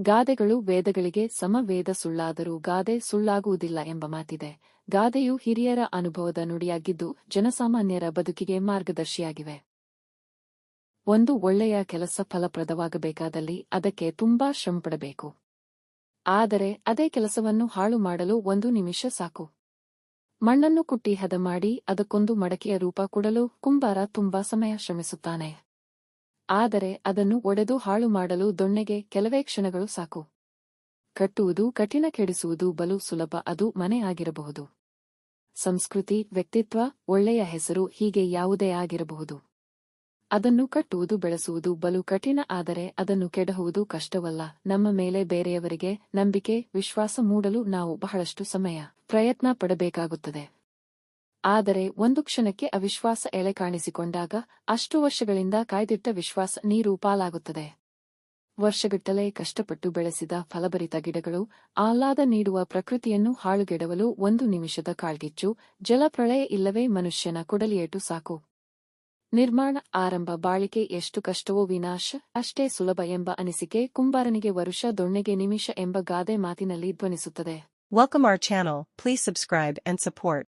ಗಾದೆಗಳು ವೇದಗಳಿಗೆ ಸಮವೇದ ಸುಳ್ಳಾದರೂ ಗಾದೆ ಸುಳ್ಳಾಗುವುದಿಲ್ಲ ಎಂಬ ಮಾತಿದೆ. ಗಾದೆಯು ಹಿರಿಯರ ಅನುಭವದ ನುಡಿಯಾಗಿದ್ದು ಜನಸಾಮಾನ್ಯರ ಬದುಕಿಗೆ ಮಾರ್ಗದರ್ಶಿಯಾಗಿವೆ. ಒಂದು ಒಳ್ಳೆಯ ಕೆಲಸ ಫಲಪ್ರದವಾಗಬೇಕಾದಲ್ಲಿ ಅದಕ್ಕೆ ತುಂಬಾ ಶ್ರಮಪಡಬೇಕು. ಆದರೆ ಅದೇ ಕೆಲಸವನ್ನು ಹಾಳು ಮಾಡಲು ಒಂದು ನಿಮಿಷ ಸಾಕು. ಮಣ್ಣನ್ನು ಕುಟ್ಟಿ ಹದ ಮಾಡಿ ಅದಕ್ಕೊಂದು ಮಡಕೆಯ ರೂಪ ಕೊಡಲು ಕುಂಬಾರ ತುಂಬಾ ಸಮಯ ಶ್ರಮಿಸುತ್ತಾನೆ. ಆದರೆ ಅದನ್ನು ಒಡೆದು ಹಾಳು ಮಾಡಲು ದೊಣ್ಣೆಗೆ ಕೆಲವೇ ಕ್ಷಣಗಳು ಸಾಕು. ಕಟ್ಟುವುದು ಕಠಿಣ, ಕೆಡಿಸುವುದು ಬಲು ಸುಲಭ, ಅದು ಮನೆ ಆಗಿರಬಹುದು. ಸಂಸ್ಕೃತಿ, ವ್ಯಕ್ತಿತ್ವ, ಒಳ್ಳೆಯ ಹೆಸರು ಹೀಗೆ ಯಾವುದೇ ಆಗಿರಬಹುದು. ಅದನ್ನು ಕಟ್ಟುವುದು, ಬೆಳೆಸುವುದು ಬಲು ಕಠಿಣ, ಆದರೆ ಅದನ್ನು ಕೆಡಹುವುದು ಕಷ್ಟವಲ್ಲ. ನಮ್ಮ ಮೇಲೆ ಬೇರೆಯವರಿಗೆ ನಂಬಿಕೆ, ವಿಶ್ವಾಸ ಮೂಡಲು ನಾವು ಬಹಳಷ್ಟು ಸಮಯ, ಪ್ರಯತ್ನ ಪಡಬೇಕಾಗುತ್ತದೆ. ಆದರೆ ಒಂದು ಕ್ಷಣಕ್ಕೆ ಅವಿಶ್ವಾಸ ಎಳೆ ಕಾಣಿಸಿಕೊಂಡಾಗ ಅಷ್ಟು ವರ್ಷಗಳಿಂದ ಕಾಯ್ದಿಟ್ಟ ವಿಶ್ವಾಸ ನೀರು ಪಾಲಾಗುತ್ತದೆ. ವರ್ಷಗಟ್ಟಲೆ ಕಷ್ಟಪಟ್ಟು ಬೆಳೆಸಿದ ಫಲಭರಿತ ಗಿಡಗಳು ಆಹ್ಲಾದ ನೀಡುವ ಪ್ರಕೃತಿಯನ್ನು ಹಾಳುಗೆಡವಲು ಒಂದು ನಿಮಿಷದ ಕಾಳ್ಗಿಚ್ಚು ಜಲಪ್ರಳಯ ಇಲ್ಲವೇ ಮನುಷ್ಯನ ಕೊಡಲಿಯೇಟು ಸಾಕು. ನಿರ್ಮಾಣ ಆರಂಭ ಬಾಳಿಕೆ ಎಷ್ಟು ಕಷ್ಟವೋ ವಿನಾಶ, ಅಷ್ಟೇ ಸುಲಭ ಎಂಬ ಅನಿಸಿಕೆ ಕುಂಬಾರನಿಗೆ ವರುಷ ದೊಣ್ಣೆಗೆ ನಿಮಿಷ ಎಂಬ ಗಾದೆ ಮಾತಿನಲ್ಲಿ ಧ್ವನಿಸುತ್ತದೆ. Welcome our channel please subscribe and support.